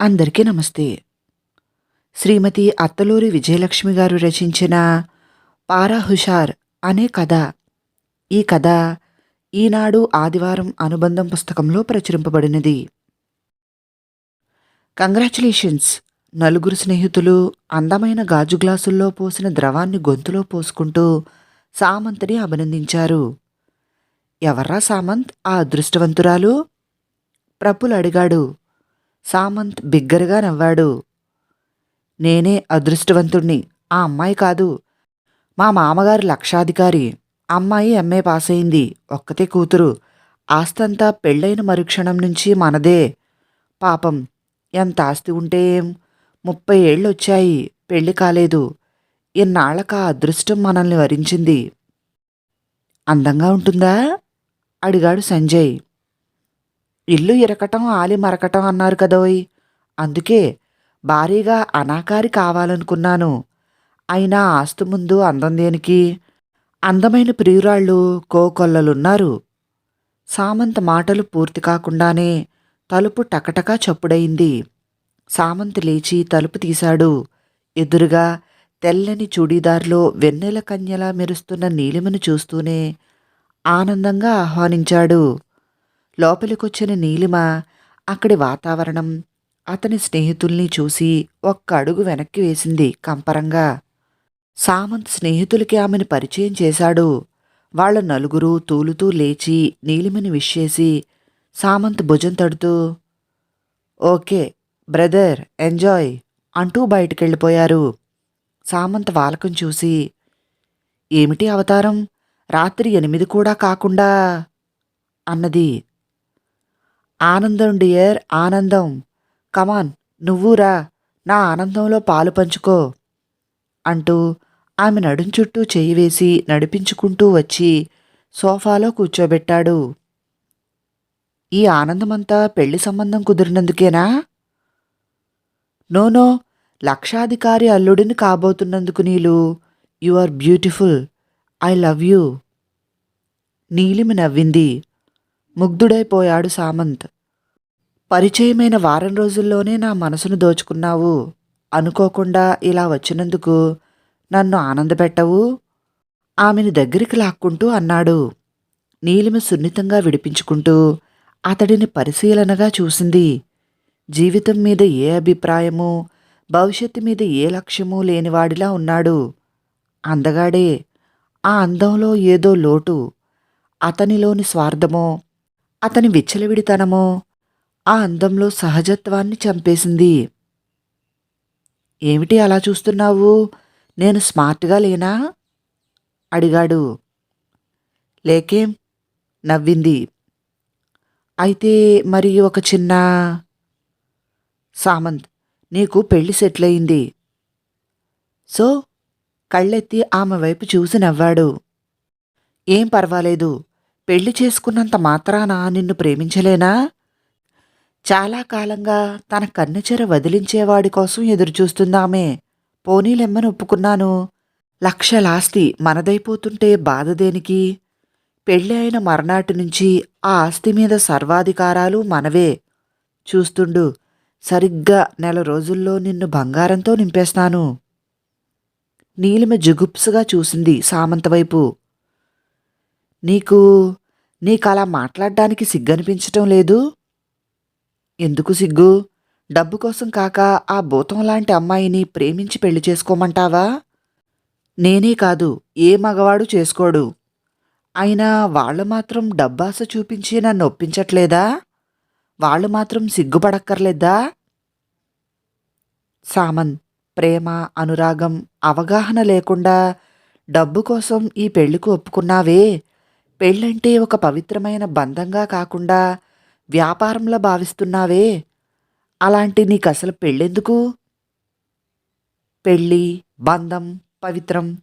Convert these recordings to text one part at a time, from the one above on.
అందరికీ నమస్తే. శ్రీమతి అత్తలూరి విజయలక్ష్మి గారు రచించిన పారా హుషార్ అనే కథ. ఈ కథ ఈనాడు ఆదివారం అనుబంధం పుస్తకంలో ప్రచురింపబడినది. కంగ్రాచులేషన్స్! నలుగురు స్నేహితులు అందమైన గాజు గ్లాసుల్లో పోసిన ద్రవాన్ని గొంతులో పోసుకుంటూ సామంత్ని అభినందించారు. ఎవర్రా సామంత్? ఆ అదృష్టవంతురాలు? ప్రపుల్ అడిగాడు. సామంత్ బిగ్గరగా నవ్వాడు. నేనే అదృష్టవంతుణ్ణి. ఆ అమ్మాయి కాదు. మా మామగారు లక్షాధికారి. అమ్మాయి ఎంఏ పాస్ అయింది ఒక్కతే కూతురు. ఆస్తంతా పెళ్ళైన మరుక్షణం నుంచి మనదే. పాపం. ఎంత ఆస్తి ఉంటే ఏం? ముప్పై ఏళ్ళు వచ్చాయి పెళ్ళి కాలేదు. ఇన్నాళ్ళక ఆ అదృష్టం మనల్ని వరించింది. అందంగా ఉంటుందా? అడిగాడు సంజయ్. ఇల్లు ఇరకటం ఆలి మరకటం అన్నారు కదోయ్. అందుకే భారీగా అనాకారి కావాలనుకున్నాను. అయినా ఆస్తు ముందు అందం దేనికి? అందమైన ప్రియురాళ్ళు కోకొల్లలున్నారు. సామంత్ మాటలు పూర్తి కాకుండానే తలుపు టకటకా చప్పుడయింది. సామంత్ లేచి తలుపు తీశాడు. ఎదురుగా తెల్లని చూడీదార్లో వెన్నెల కన్యలా మెరుస్తున్న నీలిమను చూస్తూనే ఆనందంగా ఆహ్వానించాడు. లోపలికొచ్చిన నీలిమ అక్కడి వాతావరణం అతని స్నేహితుల్ని చూసి ఒక్క అడుగు వెనక్కి వేసింది కంపరంగా. సామంత్ స్నేహితులకి ఆమెను పరిచయం చేశాడు. వాళ్ళ నలుగురు తూలుతూ లేచి నీలిమని విష్ చేసి సామంత్ భుజం తడుతూ ఓకే బ్రదర్ ఎంజాయ్ అంటూ బయటికెళ్ళిపోయారు. సామంత్ వాలకం చూసి ఏమిటి అవతారం? రాత్రి ఎనిమిది కూడా కాకుండా అన్నది. ఆనందం. డియర్ ఆనందం కమాన్ నువ్వురా నా ఆనందంలో పాలు పంచుకో అంటూ ఆమె నడుం చుట్టూ చెయ్యి వేసి నడిపించుకుంటూ వచ్చి సోఫాలో కూర్చోబెట్టాడు. ఈ ఆనందమంతా పెళ్ళి సంబంధం కుదిరినందుకేనా? నోనో లక్షాధికారి అల్లుడిని కాబోతున్నందుకు Neelu you are beautiful I love you Neelima నవ్వింది. ముగ్ధుడైపోయాడు సామంత్. పరిచయమైన వారం రోజుల్లోనే నా మనసును దోచుకున్నావు. అనుకోకుండా ఇలా వచ్చినందుకు నన్ను ఆనందపెట్టవు. ఆమెను దగ్గరికి లాక్కుంటూ అన్నాడు. నీలిమ సున్నితంగా విడిపించుకుంటూ అతడిని పరిశీలనగా చూసింది. జీవితం మీద ఏ అభిప్రాయము భవిష్యత్తు మీద ఏ లక్ష్యమూ లేనివాడిలా ఉన్నాడు. అందగాడే ఆ అందంలో ఏదో లోటు. అతనిలోని స్వార్థమో అతని విచ్చలవిడితనమో ఆ అందంలో సహజత్వాన్ని చంపేసింది. ఏమిటి అలా చూస్తున్నావు? నేను స్మార్ట్గా లేనా? అడిగాడు. లేకేం? నవ్వింది. అయితే మరి ఒక చిన్న సామంత్ నీకు పెళ్ళి సెటిల్ అయింది సో కళ్ళెత్తి ఆమె వైపు చూసి నవ్వాడు. ఏం పర్వాలేదు పెళ్ళి చేసుకున్నంత మాత్రాన నిన్ను ప్రేమించలేనా? చాలా కాలంగా తన కన్నుచెర వదిలించేవాడి కోసం ఎదురుచూస్తుందామే పోనీలెమ్మను ఒప్పుకున్నాను. లక్షలాస్తి మనదైపోతుంటే బాధ దేనికి? పెళ్ళి అయిన మర్నాటి నుంచి ఆ ఆస్తి మీద సర్వాధికారాలు మనవే. చూస్తుండు సరిగ్గా నెల రోజుల్లో నిన్ను బంగారంతో నింపేస్తాను. నీలిమ జుగుప్సుగా చూసింది సామంత వైపు. నీకు నీకలా మాట్లాడ్డానికి సిగ్గనిపించటం లేదు? ఎందుకు సిగ్గు? డబ్బు కోసం కాక ఆ భూతం లాంటి అమ్మాయిని ప్రేమించి పెళ్ళి చేసుకోమంటావా? నేనే కాదు ఏ మగవాడు చేసుకోడు. అయినా వాళ్ళు మాత్రం డబ్బాస చూపించి నన్ను ఒప్పించట్లేదా? వాళ్ళు మాత్రం సిగ్గుపడక్కర్లేదా? సామన్ ప్రేమ అనురాగం అవగాహన లేకుండా డబ్బు కోసం ఈ పెళ్ళికి ఒప్పుకున్నావే. పెళ్ళంటే ఒక పవిత్రమైన బంధంగా కాకుండా వ్యాపారంలా భావిస్తున్నావే. అలాంటి నీకు అసలు పెళ్ళెందుకు? పెళ్ళి బంధం పవిత్రం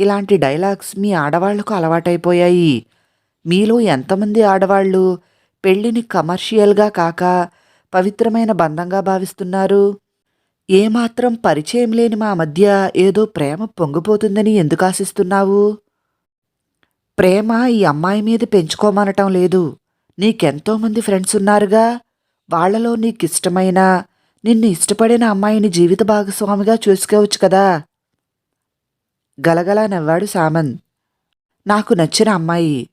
ఇలాంటి డైలాగ్స్ మీ ఆడవాళ్ళకు అలవాటైపోయాయి. మీలో ఎంతమంది ఆడవాళ్ళు పెళ్ళిని కమర్షియల్గా కాక పవిత్రమైన బంధంగా భావిస్తున్నారు? ఏమాత్రం పరిచయం లేని మా మధ్య ఏదో ప్రేమ పొంగిపోతుందని ఎందుకు ఆశిస్తున్నావు? ప్రేమ ఈ అమ్మాయి మీద పెంచుకోమనటం లేదు. నీకెంతోమంది ఫ్రెండ్స్ ఉన్నారుగా? వాళ్ళలో నీకిష్టమైన నిన్ను ఇష్టపడిన అమ్మాయిని జీవిత భాగస్వామిగా చూసుకోవచ్చు కదా? గలగలా నవ్వాడు సామంత్ నాకు నచ్చిన అమ్మాయి.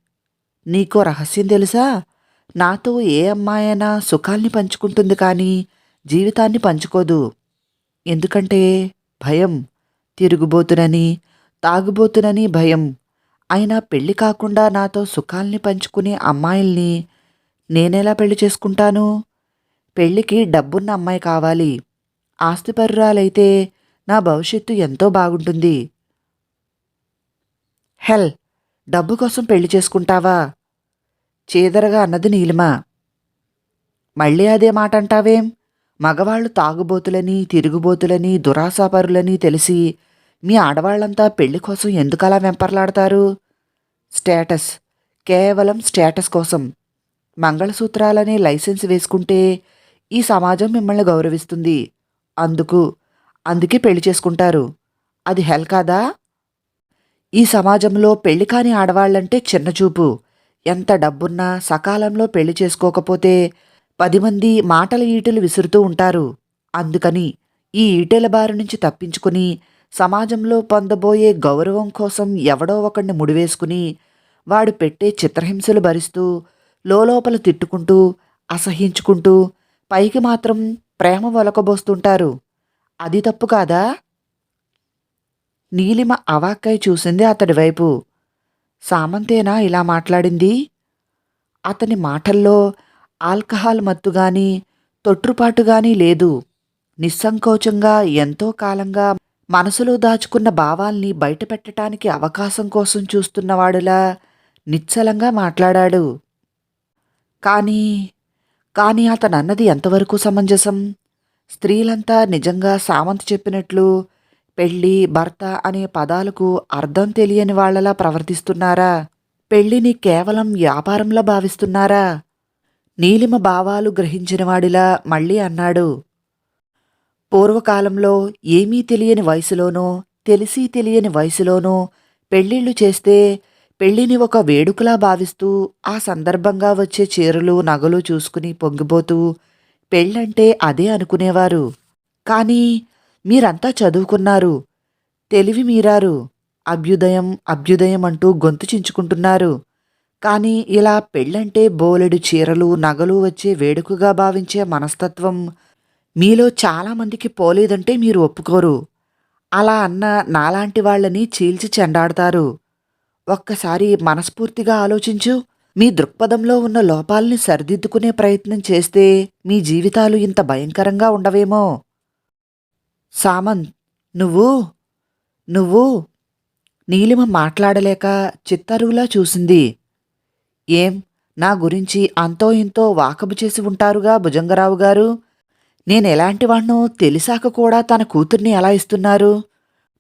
నీకో రహస్యం తెలుసా? నాతో ఏ అమ్మాయైనా సుఖాల్ని పంచుకుంటుంది కానీ జీవితాన్ని పంచుకోదు. ఎందుకంటే భయం. తిరుగుబోతునని తాగుబోతునని భయం. అయినా పెళ్ళి కాకుండా నాతో సుఖాల్ని పంచుకునే అమ్మాయిల్ని నేనెలా పెళ్ళి చేసుకుంటాను? పెళ్ళికి డబ్బున్న అమ్మాయి కావాలి. ఆస్తిపరురాలైతే నా భవిష్యత్తు ఎంతో బాగుంటుంది. హెల్ డబ్బు కోసం పెళ్ళి చేసుకుంటావా? చేదరగా అన్నది నీలిమ. మళ్ళీ అదే మాట అంటావేం మగవాళ్ళు తాగుబోతులని తిరుగుబోతులని దురాశాపరులని తెలిసి మీ ఆడవాళ్ళంతా పెళ్ళి కోసం ఎందుకలా వెంపర్లాడతారు? స్టేటస్ కేవలం స్టేటస్ కోసం. మంగళసూత్రాలనే లైసెన్స్ వేసుకుంటే ఈ సమాజం మిమ్మల్ని గౌరవిస్తుంది. అందుకు అందుకే పెళ్ళి చేసుకుంటారు. అది హెల్ కాదా? ఈ సమాజంలో పెళ్ళి కాని ఆడవాళ్ళంటే చిన్నచూపు ఎంత డబ్బున్నా సకాలంలో పెళ్ళి చేసుకోకపోతే పది మంది మాటల ఈటలు విసురుతూ ఉంటారు. అందుకని ఈ ఈటెల బారి నుంచి తప్పించుకుని సమాజంలో పొందబోయే గౌరవం కోసం ఎవడో ఒకడిని ముడివేసుకుని వాడు పెట్టే చిత్రహింసలు భరిస్తూ లోలోపల తిట్టుకుంటూ అసహించుకుంటూ పైకి మాత్రం ప్రేమ ఒలకబోస్తుంటారు అది తప్పు కాదా? నీలిమ అవాక్కై చూసింది అతడి వైపు. సామంతేనా ఇలా మాట్లాడింది? అతని మాటల్లో ఆల్కహాల్ మత్తు గాని తొట్టుపాటు గాని లేదు. నిస్సంకోచంగా ఎంతో కాలంగా మనసులో దాచుకున్న భావాల్ని బయటపెట్టడానికి అవకాశం కోసం చూస్తున్నవాడులా నిశ్చలంగా మాట్లాడాడు. కానీ కానీ అతను అన్నది ఎంతవరకు సమంజసం? స్త్రీలంతా నిజంగా సామంత్ చెప్పినట్లు పెళ్ళి భర్త అనే పదాలకు అర్థం తెలియని వాళ్ళలా ప్రవర్తిస్తున్నారా? పెళ్ళిని కేవలం వ్యాపారంలా భావిస్తున్నారా? నీలిమ భావాలు గ్రహించినవాడిలా మళ్ళీ అన్నాడు. పూర్వకాలంలో ఏమీ తెలియని వయసులోనో తెలిసి తెలియని వయసులోనో పెళ్ళిళ్ళు చేస్తే పెళ్ళిని ఒక వేడుకలా భావిస్తూ ఆ సందర్భంగా వచ్చే చీరలు నగలు చూసుకుని పొంగిపోతూ పెళ్ళంటే అదే అనుకునేవారు. కానీ మీరంతా చదువుకున్నారు. తెలివి మీరారు. అభ్యుదయం అభ్యుదయం అంటూ గొంతు చించుకుంటున్నారు. కానీ ఇలా పెళ్ళంటే బోలెడు చీరలు నగలు వచ్చే వేడుకగా భావించే మనస్తత్వం మీలో చాలామందికి పోలేదంటే మీరు ఒప్పుకోరు. అలా అన్న నాలాంటి వాళ్ళని చీల్చి చెండాడతారు. ఒక్కసారి మనస్ఫూర్తిగా ఆలోచించు. మీ దృక్పథంలో ఉన్న లోపాల్ని సరిదిద్దుకునే ప్రయత్నం చేస్తే మీ జీవితాలు ఇంత భయంకరంగా ఉండవేమో. సామంత్ నువ్వు నువ్వు నీలిమ మాట్లాడలేక చిత్తరువులా చూసింది. ఏం నా గురించి అంతో ఇంతో వాకబు చేసి ఉంటారుగా భుజంగరావు గారు? నేనెలాంటి వాణ్ణో తెలిసాక కూడా తన కూతుర్ని ఎలా ఇస్తున్నారు?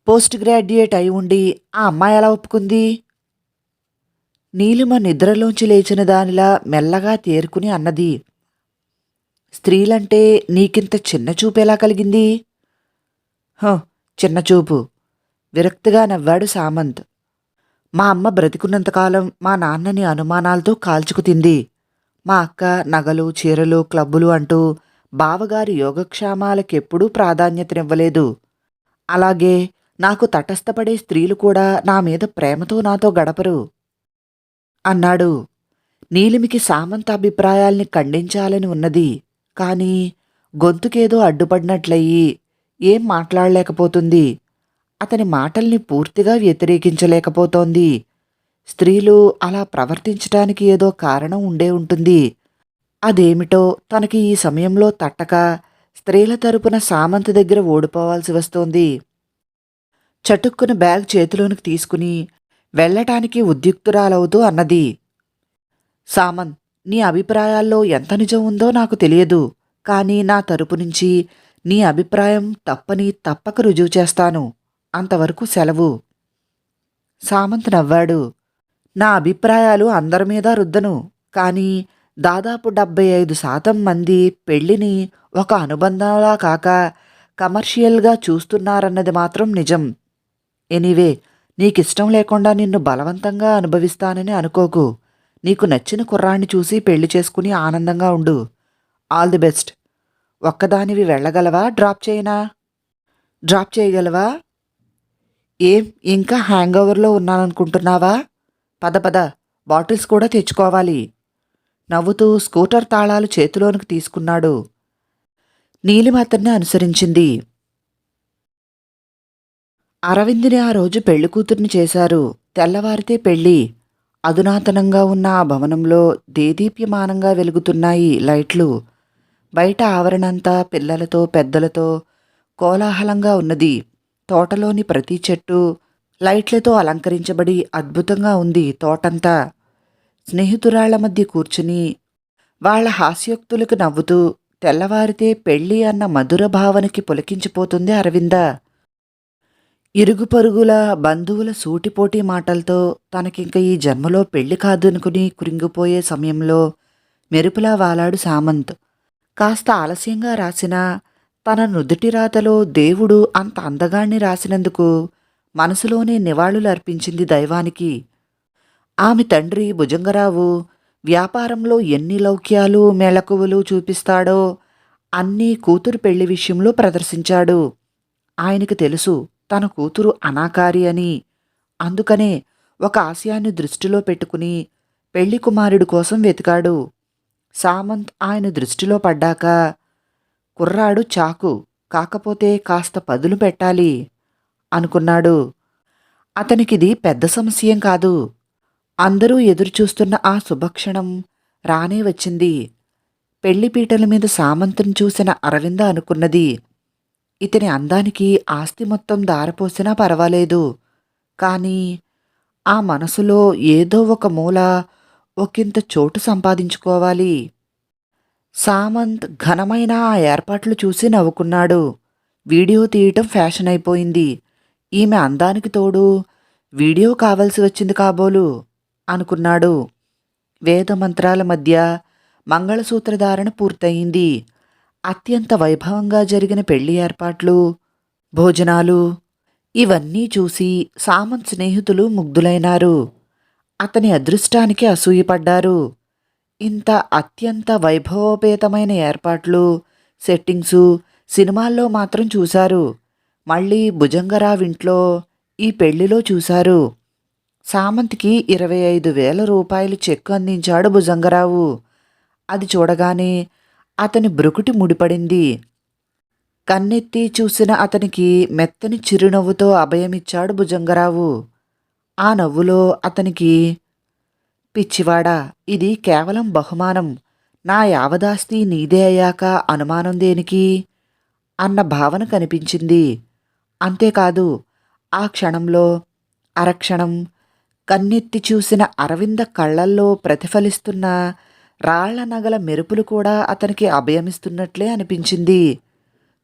పోస్ట్ గ్రాడ్యుయేట్ అయి ఉండి ఆ అమ్మాయి ఎలా ఒప్పుకుంది? నీలిమ నిద్రలోంచి లేచిన దానిలా మెల్లగా తేరుకుని అన్నది స్త్రీలంటే నీకింత చిన్న చూపు ఎలా కలిగింది? హ చిన్న చూపు. విరక్తిగా నవ్వాడు సామంత్. మా అమ్మ బ్రతికున్నంతకాలం మా నాన్నని అనుమానాలతో కాల్చుకు తింది. మా అక్క నగలు చీరలు క్లబ్బులు అంటూ బావగారి యోగక్షేమాలకెప్పుడూ ప్రాధాన్యతనివ్వలేదు. అలాగే నాకు తటస్థపడే స్త్రీలు కూడా నా మీద ప్రేమతో నాతో గడపరు. అన్నాడు. నీలిమికి సామంత అభిప్రాయాల్ని ఖండించాలని ఉన్నది. కాని గొంతుకేదో అడ్డుపడినట్లయి ఏం మాట్లాడలేకపోతుంది. అతని మాటల్ని పూర్తిగా వ్యతిరేకించలేకపోతోంది. స్త్రీలు అలా ప్రవర్తించటానికి ఏదో కారణం ఉండే ఉంటుంది. అదేమిటో తనకి ఈ సమయంలో తట్టక స్త్రీల తరపున సామంత దగ్గర ఓడిపోవాల్సి వస్తోంది. చటుక్కున బ్యాగ్ చేతిలోనికి తీసుకుని వెళ్ళటానికి ఉద్యుక్తురాలవుతూ అన్నది. సామంత్ నీ అభిప్రాయాల్లో ఎంత నిజం ఉందో నాకు తెలియదు. కానీ నా తరపు నుంచి నీ అభిప్రాయం తప్పని తప్పక రుజువు చేస్తాను. అంతవరకు సెలవు. సామంత్ నవ్వాడు. నా అభిప్రాయాలు అందరి మీద రుద్దను. కానీ దాదాపు డెబ్బై ఐదు శాతం మంది పెళ్ళిని ఒక అనుబంధంలా కాక కమర్షియల్గా చూస్తున్నారన్నది మాత్రం నిజం. ఎనీవే నీకిష్టం లేకుండా నిన్ను బలవంతంగా అనుభవిస్తానని అనుకోకు. నీకు నచ్చిన కుర్రాన్ని చూసి పెళ్ళి చేసుకుని ఆనందంగా ఉండు. All the best. ఒక్కదానివి వెళ్ళగలవా? డ్రాప్ చేయనా? డ్రాప్ చేయగలవా? ఏం? ఇంకా హ్యాంగ్ ఓవర్లో ఉన్నాననుకుంటున్నావా? పద పద. బాటిల్స్ కూడా తెచ్చుకోవాలి. నవ్వుతూ స్కూటర్ తాళాలు చేతిలోనికి తీసుకున్నాడు. నీలిమ అతన్ని అనుసరించింది. అరవింద్ని ఆ రోజు పెళ్ళికూతుర్ని చేశారు. తెల్లవారితే పెళ్ళి అధునాతనంగా ఉన్న ఆ భవనంలో దేదీప్యమానంగా వెలుగుతున్నాయి లైట్లు. బయట ఆవరణంతా పిల్లలతో పెద్దలతో కోలాహలంగా ఉన్నది. తోటలోని ప్రతి చెట్టు లైట్లతో అలంకరించబడి అద్భుతంగా ఉంది తోటంతా. స్నేహితురాళ్ళ మధ్య కూర్చుని వాళ్ళ హాస్యోక్తులకు నవ్వుతూ తెల్లవారితే పెళ్ళి అన్న మధుర భావనకి పులకించిపోతుంది అరవింద. ఇరుగు పరుగుల బంధువుల సూటిపోటీ మాటలతో తనకింక ఈ జన్మలో పెళ్ళి కాదనుకుని కురింగిపోయే సమయంలో మెరుపులా వాలాడు సామంత్. కాస్త ఆలస్యంగా రాసిన తన నుదుటి రాతలో దేవుడు అంత అందగాణ్ణి రాసినందుకు మనసులోనే నివాళులు అర్పించింది దైవానికి. ఆమె తండ్రి భుజంగరావు వ్యాపారంలో ఎన్ని లౌక్యాలు మెళకువలు చూపిస్తాడో అన్నీ కూతురు పెళ్ళి విషయంలో ప్రదర్శించాడు. ఆయనకు తెలుసు తన కూతురు అనాకారి అని. అందుకనే ఒక ఆశయాన్ని దృష్టిలో పెట్టుకుని పెళ్ళి కుమారుడి కోసం వెతికాడు. సామంత్ ఆయన దృష్టిలో పడ్డాక కుర్రాడు చాకు కాకపోతే కాస్త పదులు పెట్టాలి అనుకున్నాడు. అతనికిది పెద్ద సమస్యేం కాదు. అందరూ ఎదురుచూస్తున్న ఆ శుభక్షణం రానే వచ్చింది. పెళ్ళిపీటల మీద సామంతుని చూసిన అరవింద అనుకున్నది ఇతని అందానికి ఆస్తి మొత్తం దారపోసినా పర్వాలేదు. కానీ ఆ మనసులో ఏదో ఒక మూల ఒకంత చోటు సంపాదించుకోవాలి. సామంత్ ఘనమైన ఆ ఏర్పాట్లు చూసి నవ్వుకున్నాడు. వీడియో తీయటం ఫ్యాషన్ అయిపోయింది. ఈమె అందానికి తోడు వీడియో కావలసి వచ్చింది కాబోలు అనుకున్నాడు. వేదమంత్రాల మధ్య మంగళసూత్రధారణ పూర్తయింది. అత్యంత వైభవంగా జరిగిన పెళ్ళి ఏర్పాట్లు భోజనాలు ఇవన్నీ చూసి సామంత్ స్నేహితులు ముగ్ధులైనారు. అతని అదృష్టానికి అసూయపడ్డారు. ఇంత అత్యంత వైభవోపేతమైన ఏర్పాట్లు సెట్టింగ్సు సినిమాల్లో మాత్రం చూశారు. మళ్ళీ భుజంగరావింట్లో ఈ పెళ్ళిలో చూశారు. సామంత్కి ఇరవై ఐదు వేల రూపాయలు చెక్కు అందించాడు భుజంగరావు. అది చూడగానే అతని బ్రుకుటి ముడిపడింది. కన్నెత్తి చూసిన అతనికి మెత్తని చిరునవ్వుతో అభయమిచ్చాడు భుజంగరావు. ఆ నవ్వులో అతనికి పిచ్చివాడా ఇది కేవలం బహుమానం. నా యావదాస్తి నీదే అయ్యాక అనుమానం దేనికి? అన్న భావన కనిపించింది. అంతేకాదు ఆ క్షణంలో అరక్షణం కన్నెత్తి చూసిన అరవింద కళ్ళల్లో ప్రతిఫలిస్తున్న రాళ్ళ నగల మెరుపులు కూడా అతనికి అభయమిస్తున్నట్లే అనిపించింది.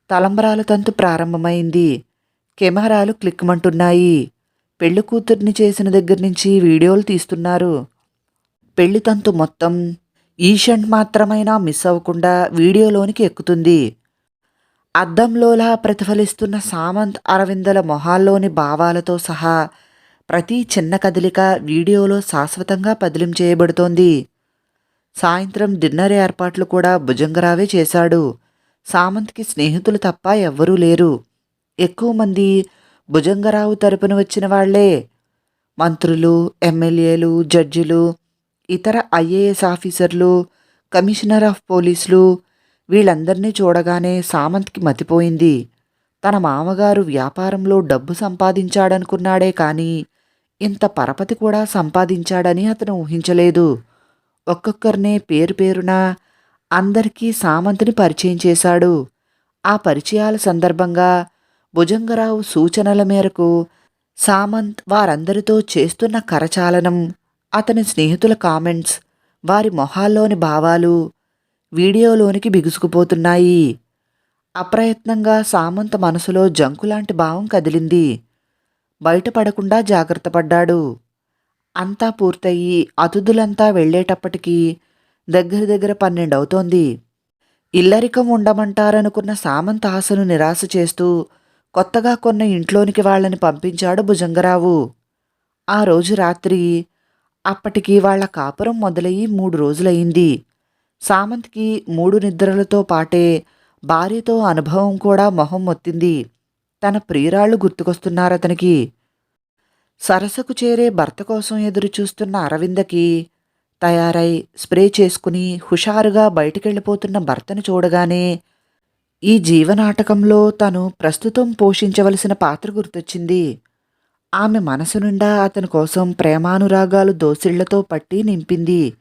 తలంబరాల తంతు ప్రారంభమైంది. కెమెరాలు క్లిక్మంటున్నాయి. పెళ్ళి కూతుర్ని చేసిన దగ్గర నుంచి వీడియోలు తీస్తున్నారు. పెళ్ళి తంతు మొత్తం ఈషంట్ మాత్రమైనా మిస్ అవ్వకుండా వీడియోలోనికి ఎక్కుతుంది. అద్దంలోలా ప్రతిఫలిస్తున్న సామంత్ అరవిందల మొహాల్లోని భావాలతో సహా ప్రతి చిన్న కదలిక వీడియోలో శాశ్వతంగా పదిలిం చేయబడుతోంది. సాయంత్రం డిన్నర్ ఏర్పాట్లు కూడా భుజంగరావే చేశాడు. సామంత్కి స్నేహితులు తప్ప ఎవ్వరూ లేరు. ఎక్కువ మంది భుజంగరావు తరపున వచ్చిన వాళ్ళే. మంత్రులు ఎమ్మెల్యేలు జడ్జిలు ఇతర ఐఏఎస్ ఆఫీసర్లు కమిషనర్ ఆఫ్ పోలీసులు వీళ్ళందరినీ చూడగానే సామంత్కి మతిపోయింది. తన మామగారు వ్యాపారంలో డబ్బు సంపాదించాడనుకున్నాడే కానీ ఇంత పరపతి కూడా సంపాదించాడని అతను ఊహించలేదు. ఒక్కొక్కరినే పేరు పేరున అందరికీ సామంతుని పరిచయం చేశాడు. ఆ పరిచయాల సందర్భంగా భుజంగరావు సూచనల మేరకు సామంత్ వారందరితో చేస్తున్న కరచాలనం అతని స్నేహితుల కామెంట్స్ వారి మొహాల్లోని భావాలు వీడియోలోనికి బిగుసుకుపోతున్నాయి. అప్రయత్నంగా సామంత్ మనసులో జంకులాంటి భావం కదిలింది. బయటపడకుండా జాగ్రత్త పడ్డాడు అంతా పూర్తయి అతిథులంతా వెళ్ళేటప్పటికీ దగ్గర దగ్గర పన్నెండవుతోంది ఇల్లరికం ఉండమంటారనుకున్న సామంత ఆశను నిరాశ చేస్తూ కొత్తగా కొన్న ఇంట్లోనికి వాళ్ళని పంపించాడు భుజంగరావు. ఆ రోజు రాత్రి అప్పటికి వాళ్ళ కాపురం మొదలయ్యి మూడు రోజులయ్యింది. సామంత్కి మూడు నిద్రలతో పాటే భార్యతో అనుభవం కూడా మొహం మొత్తింది. తన ప్రియురాళ్ళు గుర్తుకొస్తున్నారతనికి. సరసకు చేరే భర్త కోసం ఎదురుచూస్తున్న అరవిందకి తయారై స్ప్రే చేసుకుని హుషారుగా బయటికెళ్ళిపోతున్న భర్తను చూడగానే ఈ జీవనాటకంలో తను ప్రస్తుతం పోషించవలసిన పాత్ర గుర్తొచ్చింది. ఆమె మనసు నిండా అతని కోసం ప్రేమానురాగాలు దోసిళ్ళతో పట్టి నింపింది.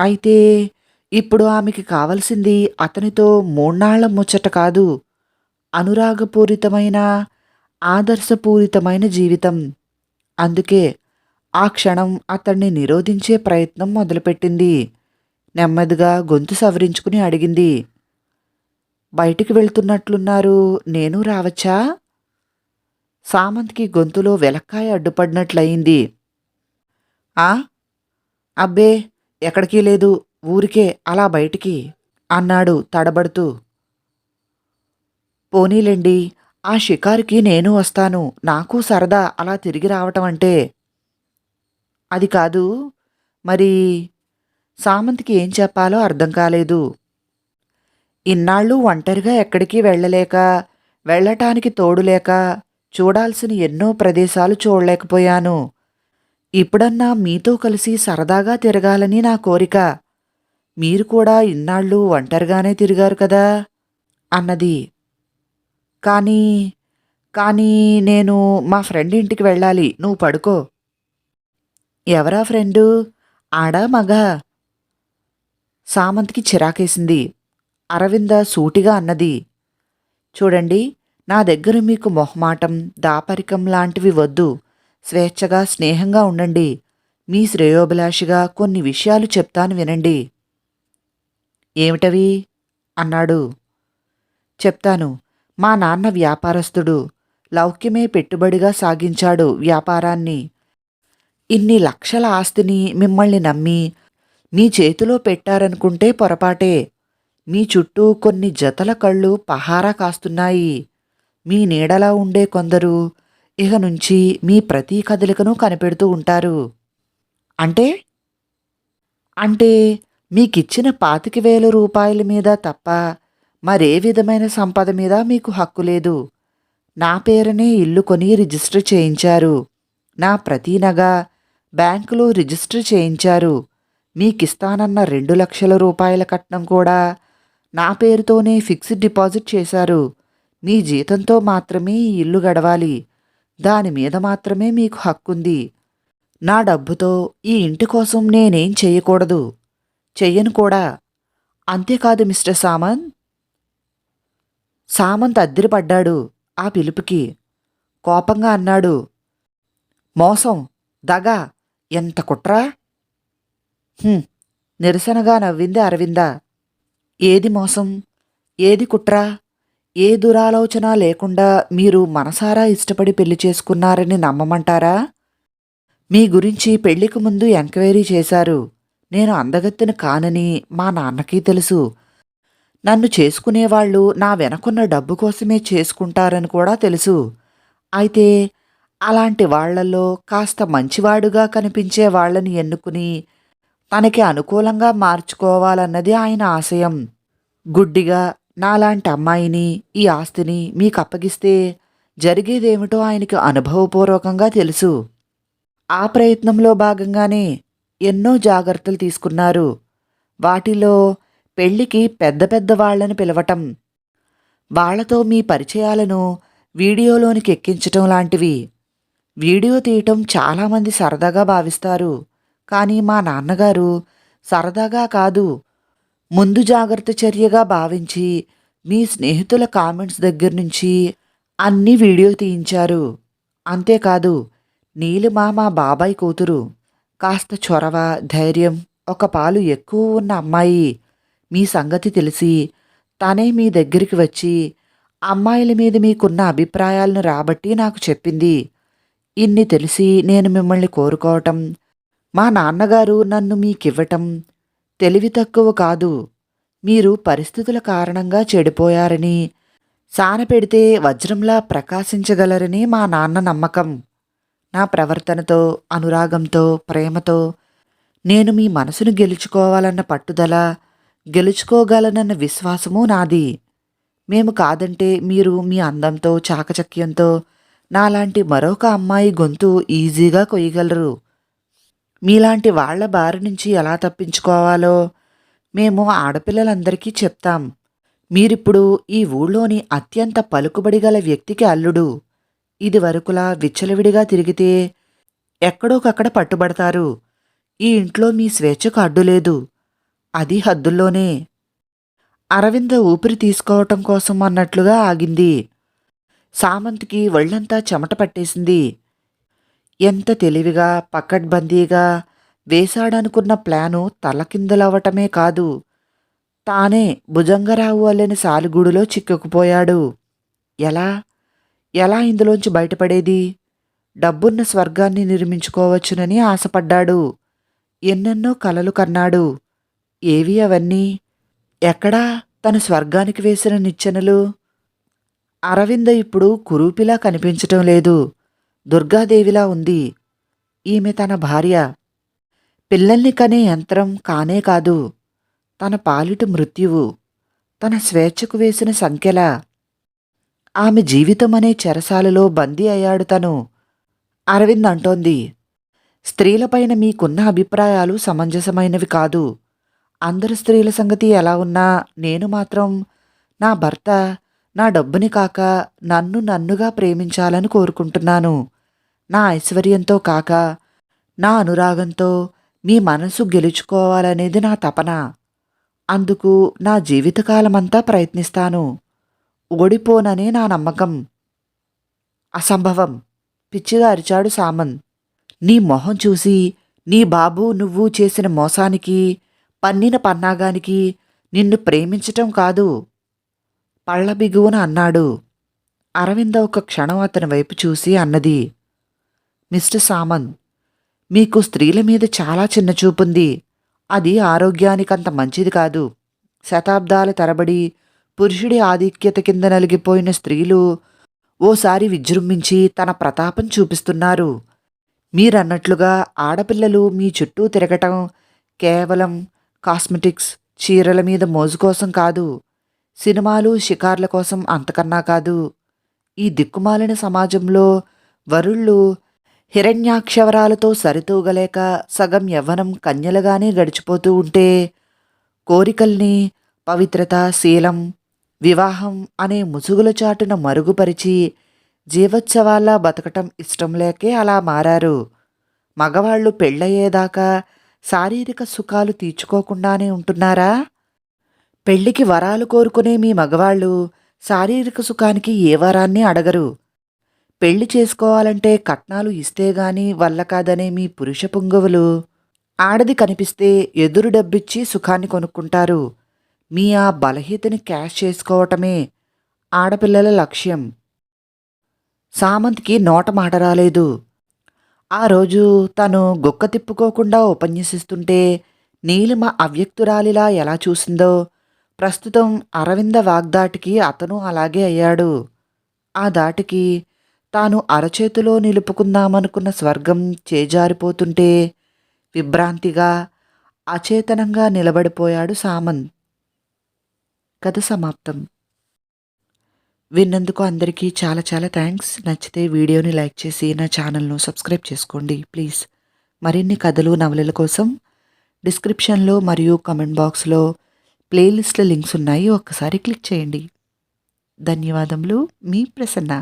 అయితే ఇప్పుడు ఆమెకి కావలసింది అతనితో మూన్నాళ్ళ ముచ్చట కాదు అనురాగపూరితమైన ఆదర్శపూరితమైన జీవితం. అందుకే ఆ క్షణం అతన్ని నిరోధించే ప్రయత్నం మొదలుపెట్టింది. నెమ్మదిగా గొంతు సవరించుకుని అడిగింది బయటికి వెళ్తున్నట్లున్నారు నేను రావచ్చా? సామంత్కి గొంతులో వెలక్కాయ అడ్డుపడినట్లయింది. ఆ? అబ్బే ఎక్కడికి లేదు ఊరికే అలా బయటికి అన్నాడు తడబడుతూ. పోనీలేండి ఆ షికారుకి నేను వస్తాను. నాకు సరదా అలా తిరిగి రావటం అంటే అది కాదు. మరి సామంత్కి ఏం చెప్పాలో అర్థం కాలేదు. ఇన్నాళ్ళు ఒంటరిగా ఎక్కడికి వెళ్ళలేక వెళ్ళటానికి తోడులేక చూడాల్సిన ఎన్నో ప్రదేశాలు చూడలేకపోయాను. ఇప్పుడన్నా మీతో కలిసి సరదాగా తిరగాలని నా కోరిక. మీరు కూడా ఇన్నాళ్ళు ఒంటరిగానే తిరిగారు కదా? అన్నది కానీ కానీ నేను మా ఫ్రెండ్ ఇంటికి వెళ్ళాలి. నువ్వు పడుకో. ఎవరా ఫ్రెండు? ఆడా మగ? సామంత్కి చిరాకేసింది. అరవింద సూటిగా అన్నది. చూడండి నా దగ్గర మీకు మొహమాటం దాపరికం లాంటివి వద్దు. స్వేచ్ఛగా స్నేహంగా ఉండండి. మీ శ్రేయోభిలాషిగా కొన్ని విషయాలు చెప్తాను వినండి. ఏమిటవి? అన్నాడు. చెప్తాను. మా నాన్న వ్యాపారస్తుడు. లౌక్యమే పెట్టుబడిగా సాగించాడు వ్యాపారాన్ని. ఇన్ని లక్షల ఆస్తిని మిమ్మల్ని నమ్మి మీ చేతిలో పెట్టారనుకుంటే పొరపాటే. మీ చుట్టూ కొన్ని జతల కళ్ళు పహారా కాస్తున్నాయి. మీ నీడలా ఉండే కొందరు ఇక నుంచి మీ ప్రతి కదలికను కనిపెడుతూ ఉంటారు. అంటే? అంటే మీకిచ్చిన పాతిక వేల రూపాయల మీద తప్ప మరే విధమైన సంపద మీద మీకు హక్కు లేదు. నా పేరునే ఇల్లు కొని రిజిస్టర్ చేయించారు. నా ప్రతి నగ బ్యాంకులో రిజిస్టర్ చేయించారు. మీకిస్తానన్న రెండు లక్షల రూపాయల కట్నం కూడా నా పేరుతోనే ఫిక్స్డ్ డిపాజిట్ చేశారు. మీ జీతంతో మాత్రమే ఈ ఇల్లు గడవాలి. దాని మీద మాత్రమే మీకు హక్కుంది. నా డబ్బుతో ఈ ఇంటి కోసం నేనేం చెయ్యకూడదు చెయ్యను కూడా. అంతేకాదు మిస్టర్ సామంత్ సామంత్ అద్దిరిపడ్డాడు ఆ పిలుపుకి. కోపంగా అన్నాడు మోసం దగ ఎంత కుట్రా? నిరసనగా నవ్వింది అరవింద. ఏది మోసం? ఏది కుట్రా? ఏ దురాలోచన లేకుండా మీరు మనసారా ఇష్టపడి పెళ్ళి చేసుకున్నారని నమ్మమంటారా? మీ గురించి పెళ్ళికి ముందు ఎంక్వైరీ చేశారు. నేను అందగత్తిన కానని మా నాన్నకి తెలుసు. నన్ను చేసుకునేవాళ్ళు నా వెనకున్న డబ్బు కోసమే చేసుకుంటారని కూడా తెలుసు. అయితే అలాంటి వాళ్ళలో కాస్త మంచివాడుగా కనిపించే వాళ్ళని ఎన్నుకుని తనకి అనుకూలంగా మార్చుకోవాలన్నది ఆయన ఆశయం. గుడ్డిగా నాలాంటి అమ్మాయిని ఈ ఆస్తిని మీకు అప్పగిస్తే జరిగేదేమిటో ఆయనకి అనుభవపూర్వకంగా తెలుసు. ఆ ప్రయత్నంలో భాగంగానే ఎన్నో జాగ్రత్తలు తీసుకున్నారు. వాటిలో పెళ్ళికి పెద్ద పెద్ద వాళ్ళను పిలవటం. వాళ్ళతో మీ పరిచయాలను వీడియోలోనికి ఎక్కించటం లాంటివి. వీడియో తీయటం చాలామంది సరదాగా భావిస్తారు. కానీ మా నాన్నగారు సరదాగా కాదు. ముందు జాగ్రత్త చర్యగా భావించి మీ స్నేహితుల కామెంట్స్ దగ్గర నుంచి అన్ని వీడియో తీయించారు. అంతేకాదు నీలిమ మా బాబాయ్ కూతురు. కాస్త చొరవ ధైర్యం ఒక పాలు ఎక్కువ ఉన్న అమ్మాయి మీ సంగతి తెలిసి తనే మీ దగ్గరికి వచ్చి అమ్మాయిల మీద మీకున్న అభిప్రాయాలను రాబట్టి నాకు చెప్పింది. ఇన్ని తెలిసి నేను మిమ్మల్ని కోరుకోవటం మా నాన్నగారు నన్ను మీకివ్వటం తెలివి తక్కువ కాదు. మీరు పరిస్థితుల కారణంగా చెడిపోయారని సానపెడితే వజ్రంలా ప్రకాశించగలరని మా నాన్న నమ్మకం. నా ప్రవర్తనతో అనురాగంతో ప్రేమతో నేను మీ మనసును గెలుచుకోవాలన్న పట్టుదల గెలుచుకోగలనన్న విశ్వాసము నాది. మేము కాదంటే మీరు మీ అందంతో చాకచక్యంతో నాలాంటి మరొక అమ్మాయి గొంతు ఈజీగా కొయ్యగలరు. మీలాంటి వాళ్ళ బారి నుంచి ఎలా తప్పించుకోవాలో మేము ఆడపిల్లలందరికీ చెప్తాం. మీరిప్పుడు ఈ ఊళ్ళోని అత్యంత పలుకుబడి గల వ్యక్తికి అల్లుడు. ఇది వరకులా విచ్చలవిడిగా తిరిగితే ఎక్కడోకక్కడ పట్టుబడతారు. ఈ ఇంట్లో మీ స్వేచ్ఛకు అడ్డులేదు. అది హద్దుల్లోనే. అరవింద ఊపిరి తీసుకోవటం కోసం అన్నట్లుగా ఆగింది. సామంత్కి ఒళ్ళంతా చెమట పట్టేసింది. ఎంత తెలివిగా పకడ్బందీగా వేశాడనుకున్న ప్లాను తలకిందులవ్వటమే కాదు. తానే భుజంగరావు అల్లని సాలిగూడులో చిక్కుకుపోయాడు. ఎలా? ఎలా ఇందులోంచి బయటపడేది? డబ్బున్న స్వర్గాన్ని నిర్మించుకోవచ్చునని ఆశపడ్డాడు. ఎన్నెన్నో కలలు కన్నాడు. ఏవి అవన్నీ? ఎక్కడా తన స్వర్గానికి వేసిన నిచ్చెనలు? అరవింద ఇప్పుడు కురూపిలా కనిపించటం లేదు. దుర్గాదేవిలా ఉంది. ఈమె తన భార్య. పిల్లల్ని కనే యంత్రం కానే కాదు. తన పాలిటి మృత్యువు. తన స్వేచ్ఛకు వేసిన సంఖ్యల. ఆమె జీవితం అనే చెరసాలలో బందీ అయ్యాడు తను. అరవింద్ అంటోంది స్త్రీలపైన మీకున్న అభిప్రాయాలు సమంజసమైనవి కాదు. అందరు స్త్రీల సంగతి ఎలా ఉన్నా నేను మాత్రం నా భర్త నా డబ్బుని కాక నన్ను నన్నుగా ప్రేమించాలని కోరుకుంటున్నాను. నా ఐశ్వర్యంతో కాక నా అనురాగంతో మీ మనసు గెలుచుకోవాలనేది నా తపన. అందుకు నా జీవితకాలమంతా ప్రయత్నిస్తాను. ఓడిపోననే నా నమ్మకం. అసంభవం. పిచ్చిగా అరిచాడు సామంత్ నీ మొహం చూసి నీ బాబు నువ్వు చేసిన మోసానికి పన్నిన పన్నాగానికి నిన్ను ప్రేమించటం కాదు. పళ్ళ బిగువున అన్నాడు. అరవింద ఒక క్షణం అతని వైపు చూసి అన్నది. మిస్టర్ సామంత్ మీకు స్త్రీల మీద చాలా చిన్న చూపుంది. అది ఆరోగ్యానికంత మంచిది కాదు. శతాబ్దాల తరబడి పురుషుడి ఆధిక్యత కింద నలిగిపోయిన స్త్రీలు ఓసారి విజృంభించి తన ప్రతాపం చూపిస్తున్నారు. మీరన్నట్లుగా ఆడపిల్లలు మీ చుట్టూ తిరగటం కేవలం కాస్మెటిక్స్ చీరల మీద మోజు కోసం కాదు సినిమాలు షికార్ల కోసం అంతకన్నా కాదు. ఈ దిక్కుమాలిన సమాజంలో వరుళ్ళు హిరణ్యాక్షవరాలతో సరితూగలేక సగం యవ్వనం కన్యలుగానే గడిచిపోతూ ఉంటే కోరికల్ని పవిత్రత శీలం వివాహం అనే ముసుగుల చాటున మరుగుపరిచి జీవోత్సవాల్లా బతకటం ఇష్టం లేకే అలా మారారు. మగవాళ్ళు పెళ్ళయ్యేదాకా శారీరక సుఖాలు తీర్చుకోకుండానే ఉంటున్నారా? పెళ్ళికి వరాలు కోరుకునే మీ మగవాళ్ళు శారీరక సుఖానికి ఏ వరాన్ని అడగరు. పెళ్ళి చేసుకోవాలంటే కట్నాలు ఇస్తే గాని వల్ల కాదనే మీ పురుష పుంగవులు. ఆడది కనిపిస్తే ఎదురు డబ్బిచ్చి సుఖాన్ని కొనుక్కుంటారు. మీ ఆ బలహీతని క్యాష్ చేసుకోవటమే ఆడపిల్లల లక్ష్యం. సామంత్కి నోట మాట రాలేదు. ఆ రోజు తను గొక్క తిప్పుకోకుండా ఉపన్యసిస్తుంటే నీలిమ అవ్యక్తురాలిలా ఎలా చూసిందో. ప్రస్తుతం అరవింద వాగ్దాటికి అతను అలాగే అయ్యాడు. ఆ దాటికి తాను అరచేతిలో నిలుపుకుందామనుకున్న స్వర్గం చేజారిపోతుంటే విభ్రాంతిగా అచేతనంగా నిలబడిపోయాడు సామంత్ కథ సమాప్తం. విన్నందుకు అందరికీ చాలా చాలా థ్యాంక్స్ నచ్చితే వీడియోని లైక్ చేసి నా ఛానల్ను సబ్స్క్రైబ్ చేసుకోండి ప్లీజ్ మరిన్ని కథలు నవలల కోసం డిస్క్రిప్షన్లో మరియు కమెంట్ బాక్స్లో ప్లేలిస్ట్ల లింక్స్ ఉన్నాయి. ఒక్కసారి క్లిక్ చేయండి. ధన్యవాదములు. మీ ప్రసన్న.